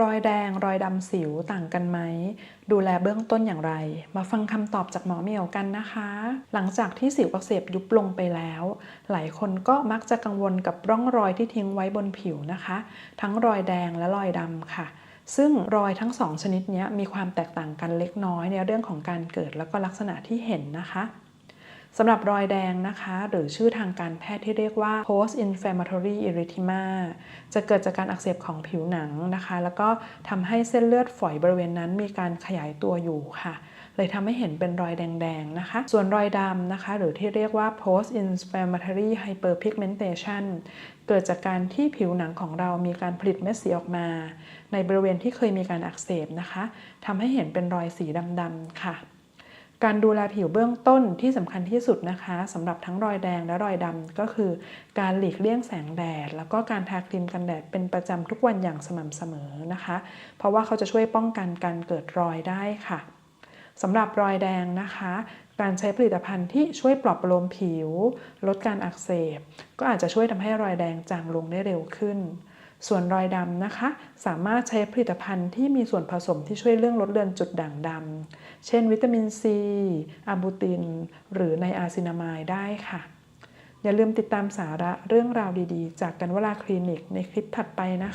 รอยแดง รอยดำสิวต่างกันไหม ดูแลเบื้องต้นอย่างไร มาฟังคำตอบจากหมอเมียวกันนะคะ หลังจากที่สิวอักเสบยุบลงไปแล้ว หลายคนก็มักจะกังวลกับร่องรอยที่ทิ้งไว้บนผิวนะคะ ทั้งรอยแดงและรอยดำค่ะ ซึ่งรอยทั้งสองชนิดนี้มีความแตกต่างกันเล็กน้อยในเรื่องของการเกิดแล้วก็ลักษณะที่เห็นนะคะ สำหรับรอยแดงนะคะ หรือชื่อทางการแพทย์ที่เรียกว่า post inflammatory erythema จะเกิดจากการอักเสบของผิวหนังนะคะ แล้วก็ทำให้เส้นเลือดฝอยบริเวณนั้นมีการขยายตัวอยู่ค่ะ เลยทำให้เห็นเป็นรอยแดงๆนะคะ ส่วนรอยดำนะคะ หรือที่เรียกว่า post inflammatory hyperpigmentation เกิดจากการที่ผิวหนังของเรามีการผลิตเม็ดสีออกมา ในบริเวณที่เคยมีการอักเสบนะคะทำให้เห็นเป็นรอยสีดำๆค่ะ การดูแลผิวเบื้องต้นที่สำคัญที่สุดนะคะสำหรับทั้งรอยแดงและรอยดำก็คือ การหลีกเลี่ยงแสงแดด แล้วก็การทาครีมกันแดดเป็นประจำทุกวันอย่างสม่ำเสมอนะคะ เพราะว่าเขาจะช่วยป้องกันการเกิดรอยได้ค่ะสำหรับรอยแดงนะคะ การใช้ผลิตภัณฑ์ที่ช่วยปลอบประโลมผิว ลดการอักเสบ ก็อาจจะช่วยทำให้รอยแดงจางลงได้เร็วขึ้น ส่วนรอยดำนะคะ สามารถใช้ผลิตภัณฑ์ที่มีส่วนผสมที่ช่วยเรื่องลดเลือนจุดด่างดำเช่น วิตามินซีอะบูติน หรือไนอาซินามายได้ค่ะ อย่าลืมติดตามสาระเรื่องราวดีๆ จากกันวลาคลินิกในคลิปถัดไปนะคะ